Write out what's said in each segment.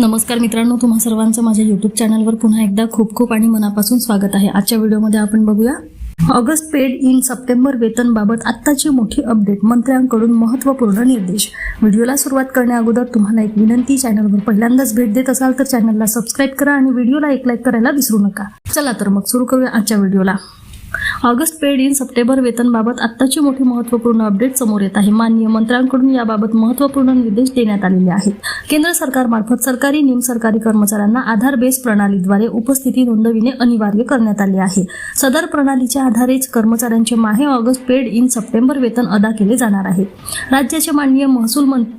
नमस्कार मित्रांनो तुम्हा सर्वांचं माझ्या यूट्यूब चॅनलवर पुन्हा एकदा खूप खूप आणि मनापासून स्वागत आहे. आजच्या व्हिडिओमध्ये आपण बघूया ऑगस्ट पेड इन सप्टेंबर वेतनबाबत आत्ताची मोठी अपडेट मंत्र्यांकडून महत्त्वपूर्ण निर्देश. व्हिडिओला सुरुवात करण्याअगोदर तुम्हाला एक विनंती चॅनलवर पहिल्यांदाच भेट देत असाल तर चॅनलला सबस्क्राईब करा आणि व्हिडिओला एक लाईक करायला विसरू नका. चला तर मग सुरू करूया आजच्या व्हिडिओला. ऑगस्ट पेड इन सप्टेंबर वेतनबाबत आत्ताची मोठी महत्त्वपूर्ण अपडेट समोर येत आहे. माननीय मंत्र्यांकडून याबाबत महत्त्वपूर्ण निर्देश देण्यात आलेले आहेत. केंद्र सरकारमार्फत सरकारी निमसरकारी कर्मचाऱ्यांना आधार बेस प्रणालीद्वारे उपस्थिती नोंदविणे अनिवार्य करण्यात आले आहे. सदर प्रणालीच्या आधारेच कर्मचाऱ्यांचे माहे ऑगस्ट पेड इन सप्टेंबर वेतन अदा केले जाणार आहे. राज्याचे माननीय महसूल मंत्री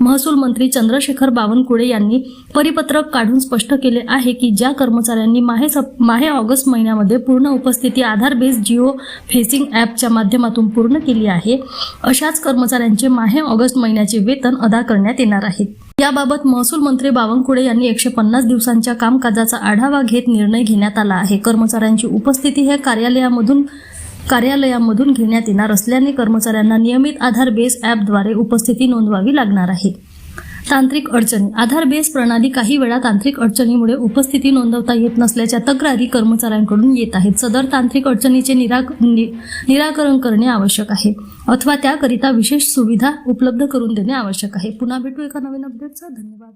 महसूल मंत्री चंद्रशेखर बावनकुळे यांनी परिपत्रक काढून स्पष्ट केले आहे की ज्या कर्मचाऱ्यांनी माहे सप माहे ऑगस्ट महिन्यामध्ये पूर्ण उपस्थिती आधार बेस जिओ फेसिंग ॲपच्या माध्यमातून पूर्ण केली आहे अशाच कर्मचाऱ्यांचे माहे ऑगस्ट महिन्याचे वेतन अदा करण्यात येणार आहे. याबाबत महसूल मंत्री बावनकुळे यांनी एकशे पन्नास दिवसांच्या कामकाजाचा आढावा घेत निर्णय घेण्यात आला आहे. कर्मचाऱ्यांची उपस्थिती हे कार्यालयामधून कार्यालयामधून घेण्यात येणार असल्याने कर्मचाऱ्यांना नियमित आधार बेस ॲपद्वारे उपस्थिती नोंदवावी लागणार आहे. तांत्रिक अडचणी. आधार बेस प्रणाली काही वेळा तांत्रिक अडचणीमुळे उपस्थिती नोंदवता येत नसल्याच्या तक्रारी कर्मचाऱ्यांकडून येत आहेत. सदर तांत्रिक अडचणीचे निराक नि- निराकरण करणे आवश्यक आहे अथवा त्याकरिता विशेष सुविधा उपलब्ध करून देणे आवश्यक आहे. पुन्हा भेटू एका नवीन अपडेटचा धन्यवाद.